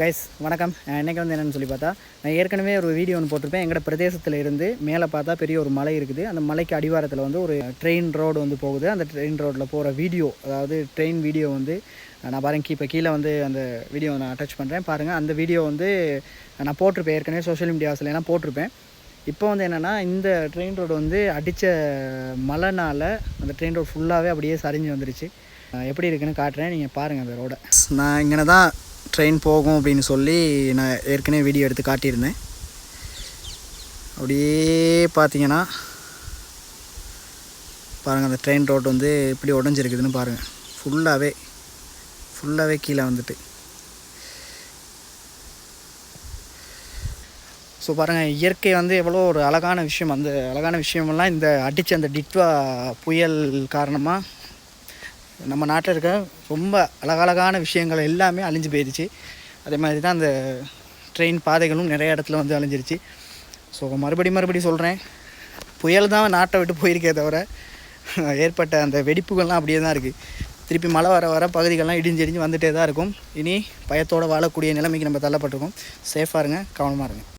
Guys வணக்கம். இன்றைக்கி வந்து என்னென்னு சொல்லி பார்த்தா நான் ஏற்கனவே ஒரு வீடியோ ஒன்று போட்டிருப்பேன். எங்களோட பிரதேசத்தில் இருந்து மேலே பார்த்தா பெரிய ஒரு மலை இருக்குது. அந்த மலைக்கு அடிவாரத்தில் வந்து ஒரு ட்ரெயின் ரோடு வந்து போகுது. அந்த ட்ரெயின் ரோட்டில் போகிற வீடியோ அதாவது ட்ரெயின் வீடியோ வந்து நான் பாருங்கள் இப்போ கீழே வந்து அந்த வீடியோ நான் அட்டாச் பண்ணுறேன் பாருங்கள் அந்த வீடியோ வந்து நான் போட்டிருப்பேன். ஏற்கனவே சோஷியல் மீடியா எல்லாம் போட்டிருப்பேன். இப்போ வந்து என்னென்னா இந்த ட்ரெயின் ரோடு வந்து அடித்த மழைனால் அந்த ட்ரெயின் ரோடு ஃபுல்லாகவே அப்படியே சரிஞ்சு வந்துருச்சு. எப்படி இருக்குன்னு காட்டுறேன். நீங்கள் பாருங்கள் அந்த ரோடை நான் இங்கே தான் ட்ரெயின் போகும் அப்படின்னு சொல்லி நான் ஏற்கனவே வீடியோ எடுத்து காட்டியிருந்தேன். அப்படியே பார்த்தீங்கன்னா பாருங்கள் அந்த ட்ரெயின் ரோடு வந்து எப்படி உடஞ்சிருக்குதுன்னு பாருங்கள் ஃபுல்லாகவே ஃபுல்லாகவே கீழே வந்துட்டு. ஸோ பாருங்கள் இயற்கை வந்து எவ்வளோ ஒரு அழகான விஷயம். அந்த அழகான விஷயமெல்லாம் இந்த அடித்த அந்த டிட்வா புயல் காரணமாக நம்ம நாட்டில் இருக்க ரொம்ப அழகழகான விஷயங்கள் எல்லாமே அழிஞ்சு போயிடுச்சு அதே மாதிரி தான் அந்த ட்ரெயின் பாதைகளும் நிறைய இடத்துல வந்து அழிஞ்சிருச்சு. ஸோ மறுபடி மறுபடி சொல்கிறேன் புயல் தான் நாட்டை விட்டு போயிருக்கே தவிர ஏற்பட்ட அந்த வெடிப்புகள்லாம் அப்படியே தான் இருக்குது திருப்பி மழை வர வர பகுதிகள்லாம் இடிஞ்சு இடிஞ்சு வந்துகிட்டே தான் இருக்கும். இனி பயத்தோடு வாழக்கூடிய நிலைமைக்கு நம்ம தள்ளப்பட்டிருக்கோம். சேஃபாக இருங்க கவனமாக இருங்க.